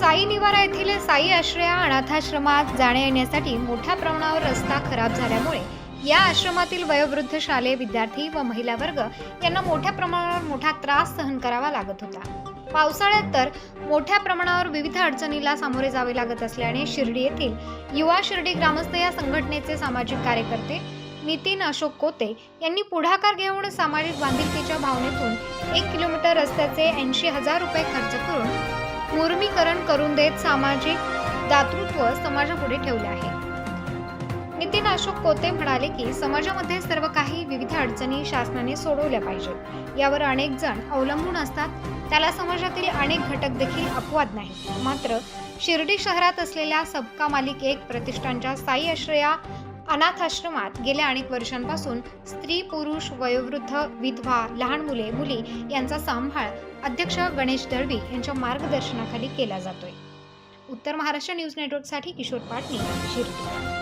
साई निवारा येथील साई आश्रया अनाथाश्रमात जाण्या येण्यासाठी मोठ्या प्रमाणावर रस्ता खराब झाल्यामुळे या आश्रमातील वयोवृद्ध शालेय विद्यार्थी व महिला वर्ग यांना मोठ्या प्रमाणावर मोठा त्रास सहन करावा लागत होता. पावसाळ्यात तर मोठ्या प्रमाणावर विविध अडचणीला सामोरे जावे लागत असल्याने शिर्डी येथील युवा शिर्डी ग्रामस्थ या संघटनेचे सामाजिक कार्यकर्ते नितीन अशोक कोते यांनी पुढाकार घेऊन सामाजिक बांधिलकीच्या भावनेतून एक किलोमीटर रस्त्याचे ऐंशी हजार रुपये खर्च करून मुर्मीकरण करून देत सामाजिक दातृत्व समाजापुढे ठेवले आहे. नितीन अशोक कोते म्हणाले की समाजामध्ये सर्व काही विविध अडचणी शासनाने सोडवल्या पाहिजेत. यावर अनेक जण अवलंबून असतात. त्याला समाजातील अनेक घटक देखील अपवाद नाही मात्र शिर्डी शहरात असलेल्या सबका मालिक एक प्रतिष्ठानच्या साई आश्रया अनाथाश्रमात गेल्या अनेक वर्षांपासून स्त्री पुरुष वयोवृद्ध विधवा लहान मुले मुली यांचा सांभाळ अध्यक्ष गणेश दळवी यांच्या मार्गदर्शनाखाली केला जातोय. उत्तर महाराष्ट्र न्यूज नेटवर्कसाठी किशोर पाटणी शिरपूर